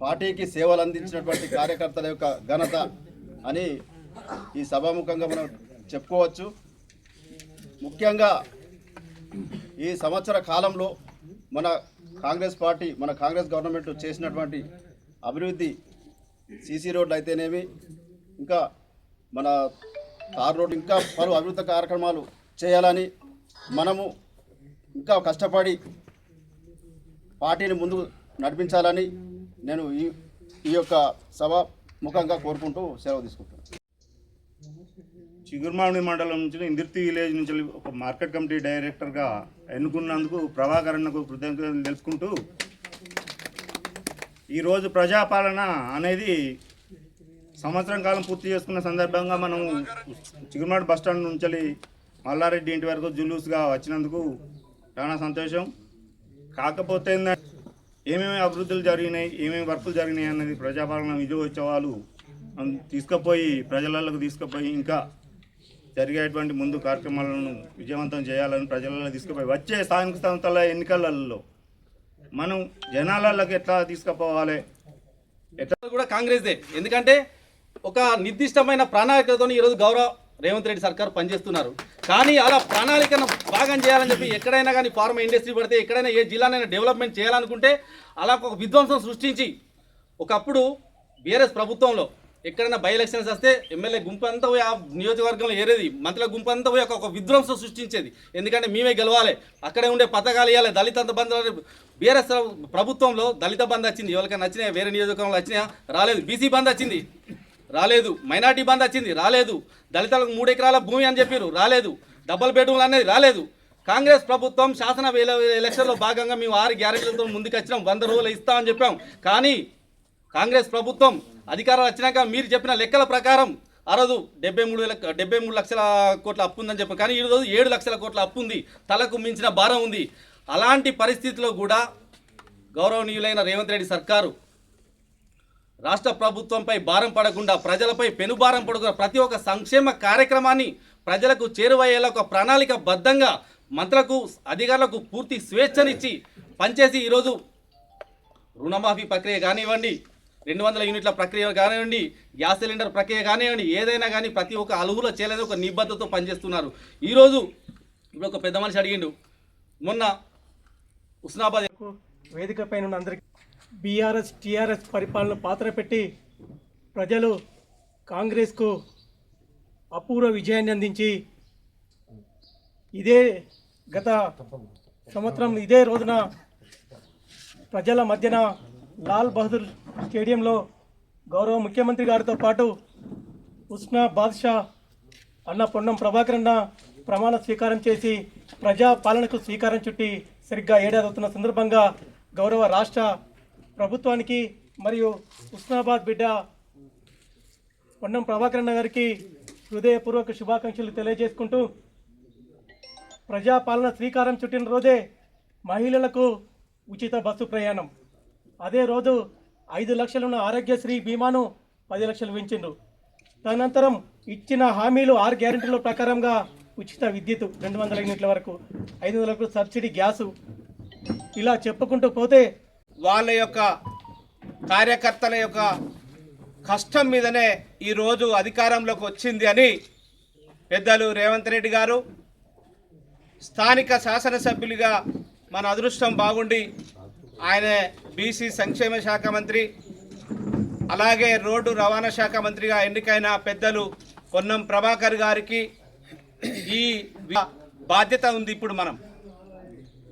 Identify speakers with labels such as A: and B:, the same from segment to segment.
A: పార్టీకి సేవలు అందించినటువంటి కార్యకర్తల యొక్క ఘనత అని ఈ సభాముఖంగా మనం చెప్పుకోవచ్చు. ముఖ్యంగా ఈ సంవత్సర కాలంలో మన కాంగ్రెస్ పార్టీ మన కాంగ్రెస్ గవర్నమెంట్ చేసినటువంటి అభివృద్ధి సీసీ రోడ్లు అయితేనేమి ఇంకా మన కార్ రోడ్డు ఇంకా పలు అభివృద్ధి కార్యక్రమాలు చేయాలని మనము ఇంకా కష్టపడి పార్టీని ముందుకు నడిపించాలని నేను ఈ ఈ యొక్క సభ ముఖంగా కోరుకుంటూ సెలవు తీసుకుంటాను
B: చిగురుమామిడి మండలం నుంచి ఇందిర్తి విలేజ్ నుంచి ఒక మార్కెట్ కమిటీ డైరెక్టర్గా ఎన్నుకున్నందుకు ప్రభాకరన్నకు కృతజ్ఞతలు తెలుసుకుంటూ ఈరోజు ప్రజాపాలన అనేది సంవత్సరం కాలం పూర్తి చేసుకున్న సందర్భంగా మనం చిగురుమాడి బస్ స్టాండ్ నుంచి మల్లారెడ్డి ఇంటి వరకు జులూస్గా వచ్చినందుకు చాలా సంతోషం. కాకపోతే ఏమేమి అభివృద్ధులు జరిగినాయి ఏమేమి వర్కులు జరిగినాయి అన్నది ప్రజాపాలన విజయోత్సవాలు అం- తీసుకుపోయి ప్రజలకు తీసుకుపోయి ఇంకా జరిగేటువంటి ముందు కార్యక్రమాలను విజయవంతం చేయాలని ప్రజలలో తీసుకుపోయి వచ్చే స్థానిక సంస్థల ఎన్నికలలో మనం జనాలలోకి ఎట్లా తీసుకుపోవాలి?
C: ఎట్లా కూడా కాంగ్రెస్దే. ఎందుకంటే ఒక నిర్దిష్టమైన ప్రణాళికతో ఈరోజు గౌరవ రేవంత్ రెడ్డి సర్కార్ పనిచేస్తున్నారు. కానీ అలా ప్రణాళికను భాగం చేయాలని చెప్పి ఎక్కడైనా కానీ ఫార్మా ఇండస్ట్రీ పడితే ఎక్కడైనా ఏ జిల్లానైనా డెవలప్మెంట్ చేయాలనుకుంటే అలా ఒక విధ్వంసం సృష్టించి ఒకప్పుడు బీఆర్ఎస్ ప్రభుత్వంలో ఎక్కడైనా బై ఎలక్షన్స్ వస్తే ఎమ్మెల్యే గుంపు అంతా పోయి ఆ నియోజకవర్గంలో ఏరేది? మంత్రుల గుంపు అంతా పోయి ఒక- విధ్వంసం సృష్టించేది. ఎందుకంటే మేమే గెలవాలి. అక్కడే ఉండే పథకాలు ఇవ్వాలి దళిత బంధు బీఆర్ఎస్ ప్రభుత్వంలో దళిత బంధు వచ్చింది. ఎవరికైనా నచ్చినా వేరే నియోజకవర్గంలో వచ్చినా రాలేదు. బీసీ బంధు వచ్చింది. రాలేదు. మైనార్టీ బంధు వచ్చింది. రాలేదు. దళితులకు మూడు ఎకరాల భూమి అని చెప్పారు రాలేదు. డబల్ బెడ్రూమ్లు అనేది రాలేదు. కాంగ్రెస్ ప్రభుత్వం శాసన వేల ఎలక్షన్లో భాగంగా మేము ఆరు గ్యారెంటీలతో ముందుకు వచ్చినాం వంద రోజులు ఇస్తామని చెప్పాం. కానీ కాంగ్రెస్ ప్రభుత్వం అధికారం వచ్చినాక మీరు చెప్పిన లెక్కల ప్రకారం ఆ రోజు డెబ్బై మూడు వేల డెబ్బై మూడు లక్షల కోట్ల అప్పు ఉందని చెప్పారు. కానీ ఈరోజు ఏడు లక్షల కోట్ల అప్పు ఉంది. తలకు మించిన భారం ఉంది. అలాంటి పరిస్థితిలో కూడా గౌరవనీయులైన రేవంత్ రెడ్డి సర్కారు రాష్ట్ర ప్రభుత్వంపై భారం పడకుండా ప్రజలపై పెనుభారం పడకుండా ప్రతి ఒక్క సంక్షేమ కార్యక్రమాన్ని ప్రజలకు చేరువయ్యేలా ఒక ప్రణాళిక బద్ధంగా మంత్రులకు అధికారులకు పూర్తి స్వేచ్ఛనిచ్చి పనిచేసి ఈరోజు రుణమాఫీ ప్రక్రియ కానివ్వండి రెండు వందల యూనిట్ల ప్రక్రియ కానివ్వండి గ్యాస్ సిలిండర్ ప్రక్రియ కానివ్వండి ఏదైనా కానీ ప్రతి ఒక్క అలుగులో చేయలేదు ఒక నిబద్ధతతో పనిచేస్తున్నారు. ఈరోజు ఇప్పుడు ఒక పెద్ద మనిషి అడిగిండు మొన్న ఉస్నాబాద్
D: వేదిక పైన ఉన్న అందరికీ బీఆర్ఎస్ టీఆర్ఎస్ పరిపాలన పాత్ర పెట్టి ప్రజలు కాంగ్రెస్కు అపూర్వ విజయాన్ని అందించి ఇదే గత సంవత్సరం ఇదే రోజున ప్రజల మధ్యన లాల్ బహదూర్ స్టేడియంలో గౌరవ ముఖ్యమంత్రి గారితో పాటు ఉస్నా బాద్షా అన్న పొన్నం ప్రభాకర్ అన్న ప్రమాణ స్వీకారం చేసి ప్రజా పాలనకు స్వీకారం చుట్టి సరిగ్గా ఏడాది అవుతున్న సందర్భంగా గౌరవ రాష్ట్ర ప్రభుత్వానికి మరియు ఉస్నాబాద్ బిడ్డ పొన్నం ప్రభాకర్ అన్న గారికి హృదయపూర్వక శుభాకాంక్షలు తెలియజేసుకుంటూ ప్రజాపాలన శ్రీకారం చుట్టిన రోజే మహిళలకు ఉచిత బస్సు ప్రయాణం. అదే రోజు ఐదు లక్షలున్న ఆరోగ్యశ్రీ బీమాను పది లక్షలు పెంచిండ్రు. తదనంతరం ఇచ్చిన హామీలు ఆరు గ్యారెంటీల ప్రకారంగా ఉచిత విద్యుత్ రెండు వందల యూనిట్ల వరకు ఐదు వందలకు సబ్సిడీ గ్యాసు ఇలా చెప్పుకుంటూ పోతే
E: వాళ్ళ యొక్క కార్యకర్తల యొక్క కష్టం మీదనే ఈరోజు అధికారంలోకి వచ్చింది అని పెద్దలు రేవంత్ రెడ్డి గారు స్థానిక శాసనసభ్యులుగా మన అదృష్టం బాగుండి ఆయన బీసీ సంక్షేమ శాఖ మంత్రి అలాగే రోడ్డు రవాణా శాఖ మంత్రిగా ఎన్నికైన పెద్దలు పొన్నం ప్రభాకర్ గారికి ఈ బాధ్యత ఉంది ఇప్పుడు మనం.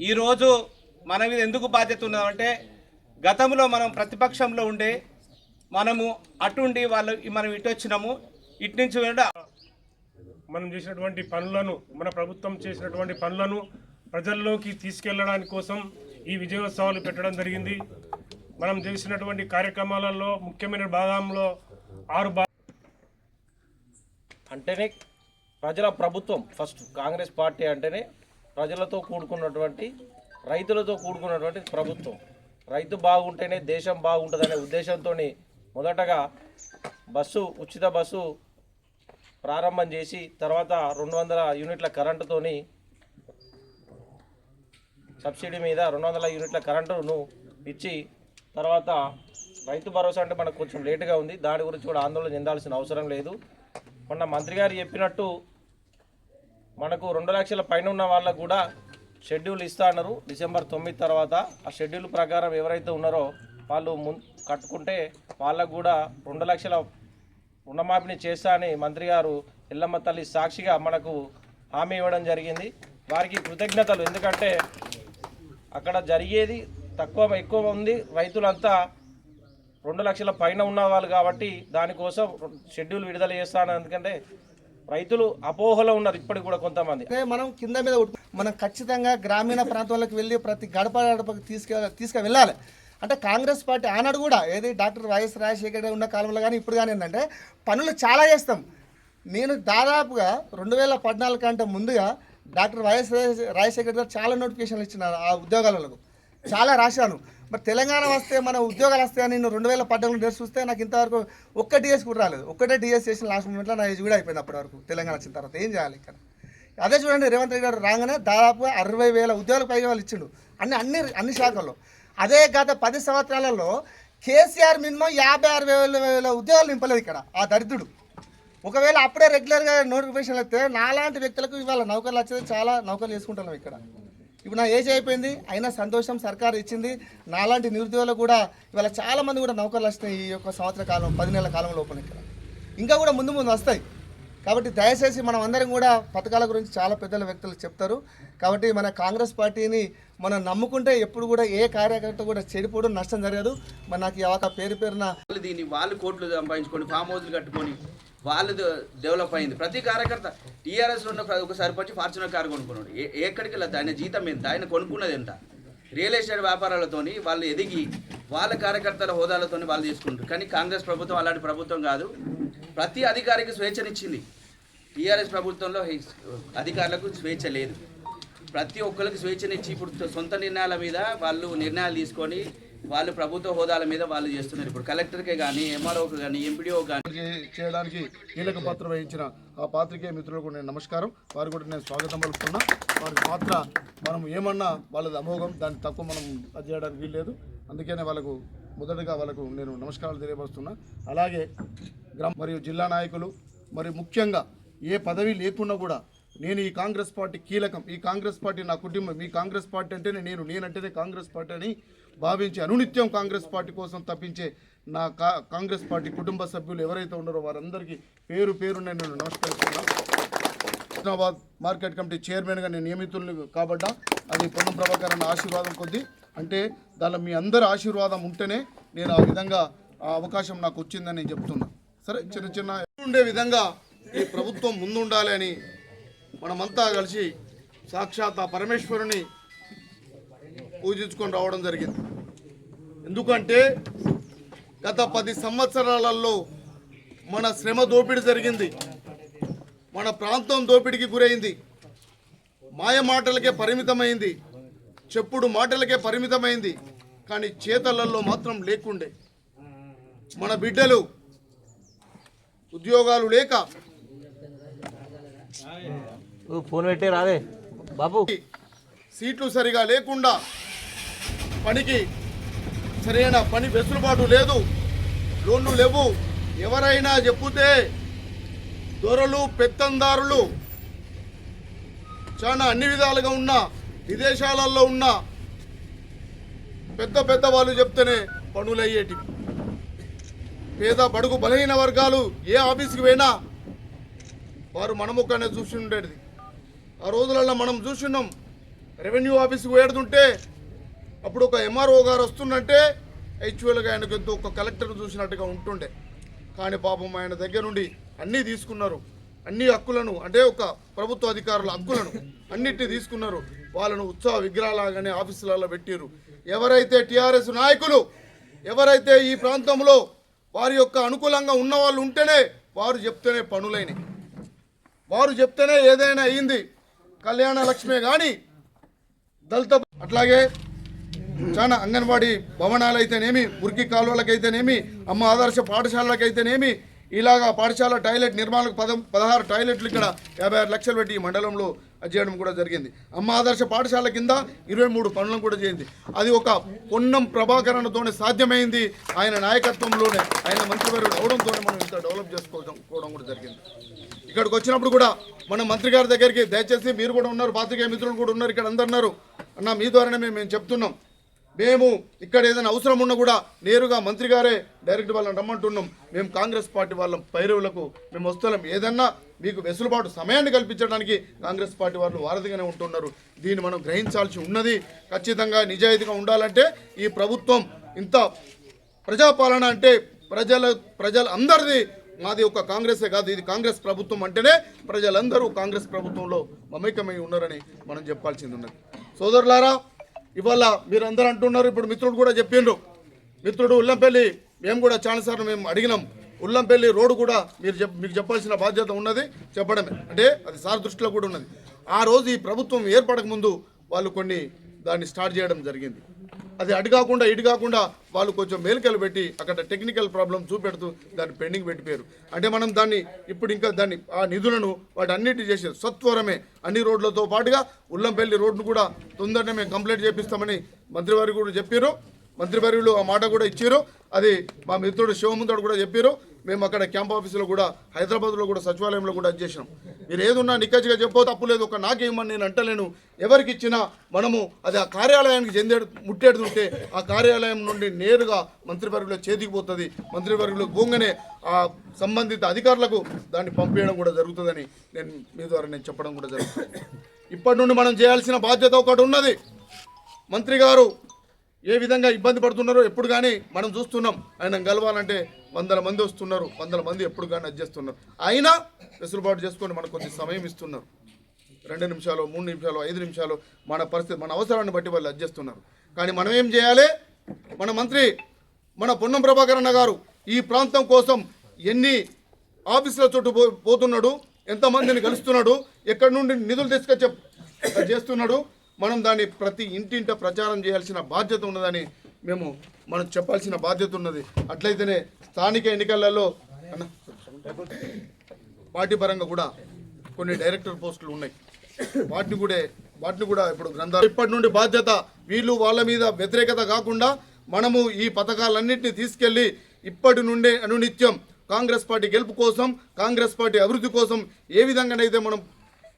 E: ఈరోజు మన మీద ఎందుకు బాధ్యత ఉన్నదంటే గతంలో మనం ప్రతిపక్షంలో ఉండే మనము అటుండి వాళ్ళు మనం ఇటు వచ్చినాము ఇటు నుంచి
F: మనం చేసినటువంటి పనులను మన ప్రభుత్వం చేసినటువంటి పనులను ప్రజల్లోకి తీసుకెళ్ళడానికి కోసం ఈ విజయోత్సవాలు పెట్టడం జరిగింది. మనం చేసినటువంటి కార్యక్రమాలలో ముఖ్యమైన భాగంలో ఆరు
G: అంటేనే ప్రజల ప్రభుత్వం ఫస్ట్ కాంగ్రెస్ పార్టీ అంటేనే ప్రజలతో కూడుకున్నటువంటి రైతులతో కూడుకున్నటువంటి ప్రభుత్వం. రైతు బాగుంటేనే దేశం బాగుంటుందనే ఉద్దేశంతో మొదటగా బస్సు ఉచిత బస్సు ప్రారంభం చేసి తర్వాత రెండు వందల యూనిట్ల కరెంటుతోని సబ్సిడీ మీద రెండు వందల యూనిట్ల కరెంటును ఇచ్చి తర్వాత రైతు భరోసా అంటే మనకు కొంచెం లేటుగా ఉంది. దాని గురించి కూడా ఆందోళన చెందాల్సిన అవసరం లేదు. మొన్న మంత్రి గారు చెప్పినట్టు మనకు రెండు లక్షల పైన ఉన్న వాళ్ళకు కూడా షెడ్యూల్ ఇస్తా అన్నారు. డిసెంబర్ తొమ్మిది తర్వాత ఆ షెడ్యూల్ ప్రకారం ఎవరైతే ఉన్నారో వాళ్ళు ము కట్టుకుంటే వాళ్ళకు కూడా రెండు లక్షల రుణమాఫీని చేస్తా అని మంత్రి గారు ఎల్లమ్మ తల్లి సాక్షిగా మనకు హామీ ఇవ్వడం జరిగింది. వారికి కృతజ్ఞతలు. ఎందుకంటే అక్కడ జరిగేది తక్కువ ఎక్కువ ఉంది. రైతులంతా రెండు లక్షల పైన ఉన్నవాళ్ళు కాబట్టి దానికోసం షెడ్యూల్ విడుదల చేస్తాను. ఎందుకంటే రైతులు అపోహలో ఉన్నారు ఇప్పటికి కూడా కొంతమంది.
H: మనం కింద మీద మనం ఖచ్చితంగా గ్రామీణ ప్రాంతాలకు వెళ్ళి ప్రతి గడప గడపకు తీసుకు తీసుకు వెళ్ళాలి అంటే కాంగ్రెస్ పార్టీ ఆనాడు కూడా ఏది డాక్టర్ వైఎస్ రాజశేఖర్ ఉన్న కాలంలో కానీ ఇప్పుడు కానీ ఏంటంటే పనులు చాలా చేస్తాం. నేను దాదాపుగా రెండు వేల పద్నాలుగు కంటే ముందుగా డాక్టర్ వైఎస్ రాజశేఖర్ గారు చాలా నోటిఫికేషన్లు ఇచ్చినారు ఆ ఉద్యోగాలకు. చాలా రాశాను మరి తెలంగాణ వస్తే మన ఉద్యోగాలు వస్తాయని నేను రెండు వేల పద్నాలుగు డేస్ చూస్తే నాకు ఇంతవరకు ఒక్క డిఎస్ కూడా రాలేదు. ఒక్కటే డిఎస్ చేసిన లాస్ట్ మూమెంట్లో నా ఏజ్ కూడా అయిపోయింది అప్పటి వరకు. తెలంగాణ వచ్చిన తర్వాత ఏం చేయాలి ఇక్కడ? అదే చూడండి రేవంత్ రెడ్డి గారు రాగానే దాదాపుగా అరవై వేల ఉద్యోగాలు పైగా వాళ్ళు ఇచ్చిండు. అన్ని అన్ని అన్ని శాఖల్లో. అదే గత పది సంవత్సరాలలో కేసీఆర్ మినిమం యాభై అరవై వేల వేల ఉద్యోగాలు నింపలేదు ఇక్కడ ఆ దరిద్రుడు. ఒకవేళ అప్పుడే రెగ్యులర్గా నోటిఫికేషన్ వస్తే నాలాంటి వ్యక్తులకు ఇవాళ నౌకర్లు వచ్చేది చాలా నౌకర్లు వేసుకుంటున్నాం ఇక్కడ. ఇప్పుడు నా ఏజ్ అయిపోయింది అయినా సంతోషం సర్కారు ఇచ్చింది. నాలాంటి నిరుద్యోగులు కూడా ఇవాళ చాలామంది కూడా నౌకర్లు వస్తాయి ఈ యొక్క సంవత్సర కాలం పది నెలల కాలం లోపల ఇక్కడ. ఇంకా కూడా ముందు ముందు వస్తాయి. కాబట్టి దయచేసి మనం అందరం కూడా పథకాల గురించి చాలా పెద్దల వ్యక్తులు చెప్తారు. కాబట్టి మన కాంగ్రెస్ పార్టీని మనం నమ్ముకుంటే ఎప్పుడు కూడా ఏ కార్యకర్త కూడా చెడిపోవడం నష్టం జరగదు. మరి నాకు ఈ పేరు పేరున
I: దీన్ని వాళ్ళు కోట్లు సంపాదించుకొని ఫామ్ హౌస్లు కట్టుకొని వాళ్ళు ద- డెవలప్ అయింది. ప్రతి కార్యకర్త టీఆర్ఎస్లో ఉన్న ఒక సర్పంచ్ ఫార్చునర్ కార్ కొనుక్కున్నాడు. ఏ ఎక్కడికి వెళ్ళదు ఆయన జీతం ఎంత ఆయన కొనుక్కున్నది ఎంత? రియల్ ఎస్టేట్ వ్యాపారాలతోని వాళ్ళు ఎదిగి వాళ్ళ కార్యకర్తల హోదాలతోని వాళ్ళు తీసుకుంటారు కానీ కాంగ్రెస్ ప్రభుత్వం అలాంటి ప్రభుత్వం కాదు. ప్రతి అధికారికి స్వేచ్ఛనిచ్చింది. టీఆర్ఎస్ ప్రభుత్వంలో అధికారులకు స్వేచ్ఛ లేదు. ప్రతి ఒక్కరికి స్వేచ్ఛనిచ్చి ఇప్పుడు సొంత నిర్ణయాల మీద వాళ్ళు నిర్ణయాలు తీసుకొని వాళ్ళు ప్రభుత్వ హోదాల మీద వాళ్ళు చేస్తున్నారు. ఇప్పుడు కలెక్టర్కే కానీ ఎంఆర్ఓకి కానీ ఎంపీడీఓ కానీ
J: చేయడానికి కీలక పాత్ర వహించిన ఆ పాత్రికేయ మిత్రులకు నేను నమస్కారం. వారు కూడా నేను స్వాగతం పలుకుతున్నా. వారి పాత్ర మనం ఏమన్నా వాళ్ళది అమోఘం దాన్ని తక్కువ మనం అది చేయడానికి వీల్లేదు. అందుకనే వాళ్ళకు మొదటగా వాళ్ళకు నేను నమస్కారాలు తెలియపరుస్తున్నా. అలాగే గ్రామ మరియు జిల్లా నాయకులు మరియు ముఖ్యంగా ఏ పదవి లేకున్నా కూడా నేను ఈ కాంగ్రెస్ పార్టీ కీలకం ఈ కాంగ్రెస్ పార్టీ నా కుటుంబం ఈ కాంగ్రెస్ పార్టీ అంటేనే నేను నేనంటేనే కాంగ్రెస్ పార్టీ అని భావించి అనునిత్యం కాంగ్రెస్ పార్టీ కోసం తప్పించే నా కా కాంగ్రెస్ పార్టీ కుటుంబ సభ్యులు ఎవరైతే ఉన్నారో వారందరికీ పేరు పేరు నేను నమస్కరిస్తున్నాను. హుస్నాబాద్ మార్కెట్ కమిటీ చైర్మన్గా నేను నియమితులు కాబడ్డా అది పొన్నం ప్రభాకర్ అన్న ఆశీర్వాదం కొద్దీ అంటే దానిలో మీ అందరి ఆశీర్వాదం ఉంటేనే నేను ఆ విధంగా ఆ అవకాశం నాకు వచ్చిందని నేను చెప్తున్నా. సరే చిన్న చిన్న ఉండే విధంగా ఈ ప్రభుత్వం ముందుండాలి అని మనమంతా కలిసి సాక్షాత్ ఆ పరమేశ్వరుని పూజించుకొని రావడం జరిగింది. ఎందుకంటే గత పది సంవత్సరాలలో మన శ్రమ దోపిడీ జరిగింది. మన ప్రాంతం దోపిడీకి గురైంది. మాయ మాటలకే పరిమితమైంది. చెప్పుడు మాటలకే పరిమితమైంది. కానీ చేతలలో మాత్రం లేకుండే. మన బిడ్డలు ఉద్యోగాలు లేక
G: ఫోన్ పెట్టే రాదే బాబు.
J: సీట్లు సరిగా లేకుండా పనికి సరైన పని వెసులుబాటు లేదు. లోన్లు లేవు. ఎవరైనా చెప్పుతే దొరలు పెత్తందారులు చాలా అన్ని విధాలుగా ఉన్న విదేశాలలో ఉన్న పెద్ద పెద్ద వాళ్ళు చెప్తేనే పనులు అయ్యేటివి పేద బడుగు బలహీన వర్గాలు ఏ ఆఫీస్కి పోయినా వారు మనముక్కనే చూసి ఉండేది ఆ రోజులలో మనం చూసినాం. రెవెన్యూ ఆఫీస్కి వేడుతుంటే అప్పుడు ఒక ఎంఆర్ఓ గారు వస్తుందంటే యాక్చువల్గా ఆయనకు ఎంతో ఒక కలెక్టర్ చూసినట్టుగా ఉంటుండే. కానీ పాపం ఆయన దగ్గర నుండి అన్నీ తీసుకున్నారు. అన్ని హక్కులను అంటే ఒక ప్రభుత్వ అధికారుల హక్కులను అన్నిటిని తీసుకున్నారు. వాళ్ళను ఉత్సవ విగ్రహాలాగానే ఆఫీసులలో పెట్టారు ఎవరైతే టీఆర్ఎస్ నాయకులు ఎవరైతే ఈ ప్రాంతంలో వారి యొక్క అనుకూలంగా ఉన్న వాళ్ళు ఉంటేనే వారు చెప్తేనే పనులైనవి వారు చెప్తేనే ఏదైనా అయింది కళ్యాణ లక్ష్మే కానీ దళిత అట్లాగే చాలా అంగన్వాడీ భవనాలు అయితేనేమి మురికి కాలువలకైతేనేమి అమ్మ ఆదర్శ పాఠశాలలకైతేనేమి ఇలాగా పాఠశాల టాయిలెట్ నిర్మాణకు పద పదహారు టాయిలెట్లు ఇక్కడ యాభై ఆరు లక్షలు పెట్టి ఈ మండలంలో చేయడం కూడా జరిగింది. అమ్మ ఆదర్శ పాఠశాల కింద ఇరవై మూడు పనులను కూడా చేయింది. అది ఒక పొన్నం ప్రభాకరణతోనే సాధ్యమైంది. ఆయన నాయకత్వంలోనే ఆయన మంత్రివర్యుడు అవడంతోనే మనం ఇంత డెవలప్ చేసుకోవడం కూడా జరిగింది. ఇక్కడికి వచ్చినప్పుడు కూడా మన మంత్రి గారి దగ్గరికి దయచేసి మీరు కూడా ఉన్నారు పాత్రికేయ మిత్రులు కూడా ఉన్నారు ఇక్కడ అందరు ఉన్నారు అన్న మీ ద్వారానే మేము మేము చెప్తున్నాం. మేము ఇక్కడ ఏదైనా అవసరం ఉన్నా కూడా నేరుగా మంత్రి గారే డైరెక్ట్ వాళ్ళని రమ్మంటున్నాం. మేము కాంగ్రెస్ పార్టీ వాళ్ళ పైరవులకు మేము వస్తున్నాం ఏదన్నా మీకు వెసులుబాటు సమయాన్ని కల్పించడానికి కాంగ్రెస్ పార్టీ వాళ్ళు వారధిగానే ఉంటున్నారు. దీన్ని మనం గ్రహించాల్సి ఉన్నది. ఖచ్చితంగా నిజాయితీగా ఉండాలంటే ఈ ప్రభుత్వం ఇంత ప్రజాపాలన అంటే ప్రజల ప్రజల అందరిది మాది ఒక కాంగ్రెసే కాదు ఇది కాంగ్రెస్ ప్రభుత్వం అంటేనే ప్రజలందరూ కాంగ్రెస్ ప్రభుత్వంలో మమేకమై ఉన్నారని మనం చెప్పాల్సింది ఉన్నది. సోదరులారా ఇవాళ మీరందరూ అంటున్నారు ఇప్పుడు మిత్రుడు కూడా చెప్పిండ్రు. మిత్రుడు ఉల్లంపల్లి మేము కూడా చాలాసార్లు మేము అడిగినాం. ఉల్లంపల్లి రోడ్డు కూడా మీరు చెప్ మీకు చెప్పాల్సిన బాధ్యత ఉన్నది చెప్పడమే. అంటే అది సార్ దృష్టిలో కూడా ఉన్నది. ఆ రోజు ఈ ప్రభుత్వం ఏర్పడక ముందు వాళ్ళు కొన్ని దాన్ని స్టార్ట్ చేయడం జరిగింది. అది అటు కాకుండా ఇటు కాకుండా వాళ్ళు కొంచెం మేలుకలు పెట్టి అక్కడ టెక్నికల్ ప్రాబ్లం చూపెడుతూ దాన్ని పెండింగ్ పెట్టిపోయారు. అంటే మనం దాన్ని ఇప్పుడు ఇంకా దాన్ని ఆ నిధులను వాటి అన్నిటి చేసి సత్వరమే. అన్ని రోడ్లతో పాటుగా ఉల్లంపల్లి రోడ్ను కూడా తొందరనే మేము కంప్లీట్ చేపిస్తామని మంత్రివారి కూడా చెప్పారు. మంత్రివర్యులు ఆ మాట కూడా ఇచ్చారు. అది మా మిత్రుడు శివముందుడు కూడా చెప్పారు. మేము అక్కడ క్యాంప్ ఆఫీసులో కూడా హైదరాబాద్లో కూడా సచివాలయంలో కూడా చేసినాం మీరు ఏదున్నా నిక్కచ్చిగా చెప్పో తప్పు లేదు. ఒక నాకేమని నేను అంటలేను. ఎవరికి ఇచ్చినా మనము అది ఆ కార్యాలయానికి చెందే ముట్టేది ఉంటే ఆ కార్యాలయం నుండి నేరుగా మంత్రివర్గంలో చేతికి పోతుంది. మంత్రివర్యులు పోగానే ఆ సంబంధిత అధికారులకు దాన్ని పంపించడం కూడా జరుగుతుందని నేను మీ ద్వారా నేను చెప్పడం కూడా జరుగుతుంది. ఇప్పటి నుండి మనం చేయాల్సిన బాధ్యత ఒకటి ఉన్నది. మంత్రి గారు ఏ విధంగా ఇబ్బంది పడుతున్నారో ఎప్పుడు కానీ మనం చూస్తున్నాం. ఆయన గెలవాలంటే వందల మంది వస్తున్నారు. వందల మంది ఎప్పుడు కానీ అది చేస్తున్నారు. అయినా వెసులుబాటు చేసుకొని మనకు కొద్ది సమయం ఇస్తున్నారు. రెండు నిమిషాలు మూడు నిమిషాలు ఐదు నిమిషాలు మన పరిస్థితి మన అవసరాన్ని బట్టి వాళ్ళు అది కానీ మనం ఏం చేయాలి? మన మంత్రి మన పొన్నం ప్రభాకర్ అన్న గారు ఈ ప్రాంతం కోసం ఎన్ని ఆఫీసుల చుట్టూ పో పోతున్నాడు? ఎంతమందిని కలుస్తున్నాడు? ఎక్కడి నుండి నిధులు తీసుకొచ్చే చేస్తున్నాడు? మనం దాన్ని ప్రతి ఇంటింట ప్రచారం చేయాల్సిన బాధ్యత ఉన్నదని మేము మనం చెప్పాల్సిన బాధ్యత ఉన్నది. అట్లయితేనే స్థానిక ఎన్నికలలో పార్టీ పరంగా కూడా కొన్ని డైరెక్టర్ పోస్టులు ఉన్నాయి. వాటిని కూడా వాటిని కూడా ఇప్పుడు గ్రంథాలు ఇప్పటి నుండి బాధ్యత వీళ్ళు వాళ్ళ మీద వ్యతిరేకత కాకుండా మనము ఈ పథకాలన్నింటినీ తీసుకెళ్ళి ఇప్పటి నుండే అనునిత్యం కాంగ్రెస్ పార్టీ గెలుపు కోసం కాంగ్రెస్ పార్టీ అభివృద్ధి కోసం ఏ విధంగానైతే మనం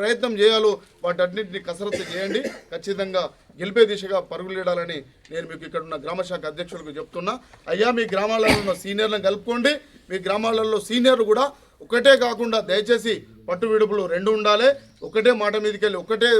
J: ప్రయత్నం చేయాలో వాటన్నింటినీ కసరత్తు చేయండి. ఖచ్చితంగా గెలిపే దిశగా పరుగులేడాలని నేను మీకు ఇక్కడ ఉన్న గ్రామ శాఖ అధ్యక్షులకు చెప్తున్నా. అయ్యా మీ గ్రామాలలో ఉన్న సీనియర్లను కలుపుకోండి. మీ గ్రామాలలో సీనియర్లు కూడా ఒకటే కాకుండా దయచేసి పట్టు విడుపులు రెండు ఉండాలి. ఒకటే మాట మీదకి వెళ్ళి ఒకటే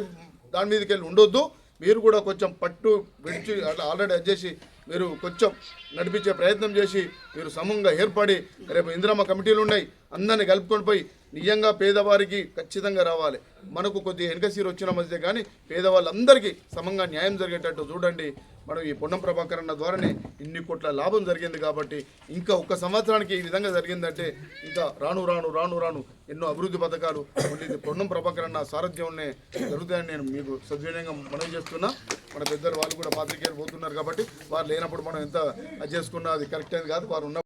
J: దాని మీదకి వెళ్ళి ఉండొద్దు. మీరు కూడా కొంచెం పట్టు విడిచి ఆల్రెడీ చేసి మీరు కొంచెం నడిపించే ప్రయత్నం చేసి మీరు సమంగా ఏర్పడి రేపు ఇందిరమ్మ కమిటీలు ఉన్నాయి. అందరిని కలుపుకొని పోయి నిజంగా పేదవారికి ఖచ్చితంగా రావాలి. మనకు కొద్ది వెనకసీరు వచ్చిన మధ్య కానీ పేదవాళ్ళందరికీ సమంగా న్యాయం జరిగేటట్టు చూడండి. మనం ఈ పొన్నం ప్రభాకర్ అన్న ద్వారానే ఇన్ని కోట్ల లాభం జరిగింది కాబట్టి ఇంకా ఒక్క సంవత్సరానికి ఈ విధంగా జరిగిందంటే ఇంకా రాను రాను రాను రాను ఎన్నో అభివృద్ధి పథకాలు ఇది పొన్నం ప్రభాకర్ అన్న సారథ్యంలోనే జరుగుతాయని నేను మీకు సద్వినయంగా మనవి చేస్తున్నా. మన పెద్దలు వాళ్ళు కూడా పాత్రికేయులు పోతున్నారు కాబట్టి వారు లేనప్పుడు మనం ఎంత అది చేసుకున్నా అది కరెక్ట్ అయింది కాదు. వారు ఉన్న